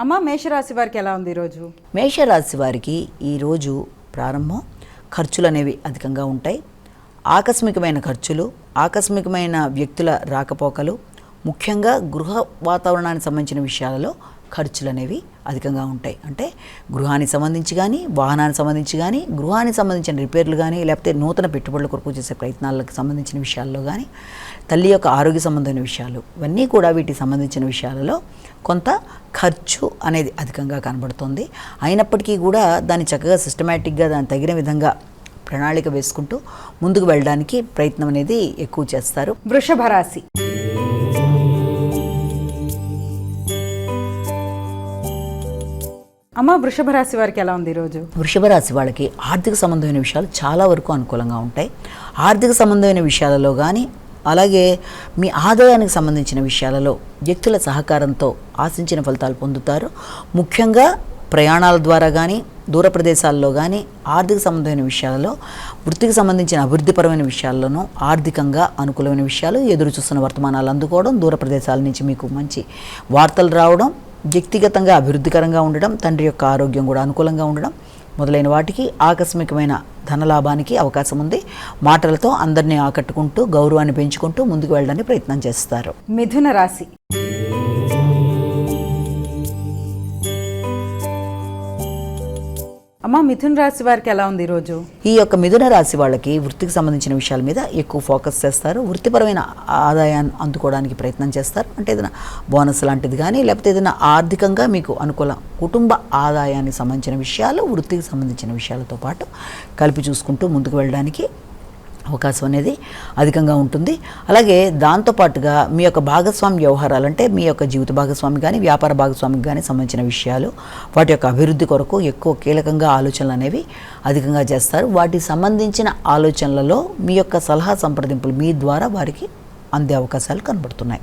అమ్మ మేషరాశి వారికి ఎలా ఉంది ఈరోజు మేషరాశి వారికి ఈరోజు ప్రారంభం ఖర్చులు అనేవి అధికంగా ఉంటాయి. ఆకస్మికమైన ఖర్చులు ఆకస్మికమైన వ్యక్తుల రాకపోకలు ముఖ్యంగా గృహ వాతావరణానికి సంబంధించిన విషయాలలో ఖర్చులు అనేవి అధికంగా ఉంటాయి. అంటే గృహానికి సంబంధించి కానీ వాహనానికి సంబంధించి కానీ గృహానికి సంబంధించిన రిపేర్లు కానీ లేకపోతే నూతన పెట్టుబడుల కొరకు చేసే ప్రయత్నాలకు సంబంధించిన విషయాల్లో కానీ తల్లి యొక్క ఆరోగ్య సంబంధమైన విషయాలు ఇవన్నీ కూడా వీటికి సంబంధించిన విషయాలలో కొంత ఖర్చు అనేది అధికంగా కనబడుతుంది. అయినప్పటికీ కూడా దాన్ని చక్కగా సిస్టమేటిక్గా దాన్ని తగిన విధంగా ప్రణాళిక వేసుకుంటూ ముందుకు వెళ్ళడానికి ప్రయత్నం అనేది ఎక్కువ చేస్తారు. వృషభ రాశి అమ్మ వృషభ రాశి వారికి ఎలా ఉంది ఈరోజు వృషభ రాశి వాళ్ళకి ఆర్థిక సంబంధమైన విషయాలు చాలా వరకు అనుకూలంగా ఉంటాయి. ఆర్థిక సంబంధమైన విషయాలలో కానీ అలాగే మీ ఆదాయానికి సంబంధించిన విషయాలలో వ్యక్తుల సహకారంతో ఆశించిన ఫలితాలు పొందుతారు. ముఖ్యంగా ప్రయాణాల ద్వారా కానీ దూర ప్రదేశాల్లో కానీ ఆర్థిక సంబంధమైన విషయాలలో వృత్తికి సంబంధించిన అభివృద్ధిపరమైన విషయాల్లోనూ ఆర్థికంగా అనుకూలమైన విషయాలు ఎదురు చూస్తున్న వర్తమానాలు అందుకోవడం దూర ప్రదేశాల నుంచి మీకు మంచి వార్తలు రావడం వ్యక్తిగతంగా అభివృద్ధికరంగా ఉండడం తండ్రి యొక్క ఆరోగ్యం కూడా అనుకూలంగా ఉండడం మొదలైన వాటికి ఆకస్మికమైన ధనలాభానికి అవకాశం ఉంది. మాటలతో అందరినీ ఆకట్టుకుంటూ గౌరవాన్ని పెంచుకుంటూ ముందుకు వెళ్ళడానికి ప్రయత్నం చేస్తారు. మిథున రాశి. అమ్మ మిథున రాశి వారికి ఎలా ఉంది ఈరోజు? ఈ యొక్క మిథున రాశి వాళ్ళకి వృత్తికి సంబంధించిన విషయాల మీద ఎక్కువ ఫోకస్ చేస్తారు. వృత్తిపరమైన ఆదాయాన్ని అందుకోవడానికి ప్రయత్నం చేస్తారు. అంటే ఏదైనా బోనస్ లాంటిది కానీ లేకపోతే ఏదైనా ఆర్థికంగా మీకు అనుకూలం కుటుంబ ఆదాయానికి సంబంధించిన విషయాలు వృత్తికి సంబంధించిన విషయాలతో పాటు కలిపి చూసుకుంటూ ముందుకు వెళ్ళడానికి అవకాశం అనేది అధికంగా ఉంటుంది. అలాగే దాంతోపాటుగా మీ యొక్క భాగస్వామి వ్యవహారాలు అంటే మీ యొక్క జీవిత భాగస్వామి కానీ వ్యాపార భాగస్వామికి కానీ సంబంధించిన విషయాలు వాటి యొక్క అభివృద్ధి కొరకు ఎక్కువ కీలకంగా ఆలోచనలు అనేవి అధికంగా చేస్తారు. వాటికి సంబంధించిన ఆలోచనలలో మీ యొక్క సలహా సంప్రదింపులు మీ ద్వారా వారికి అందే అవకాశాలు కనబడుతున్నాయి.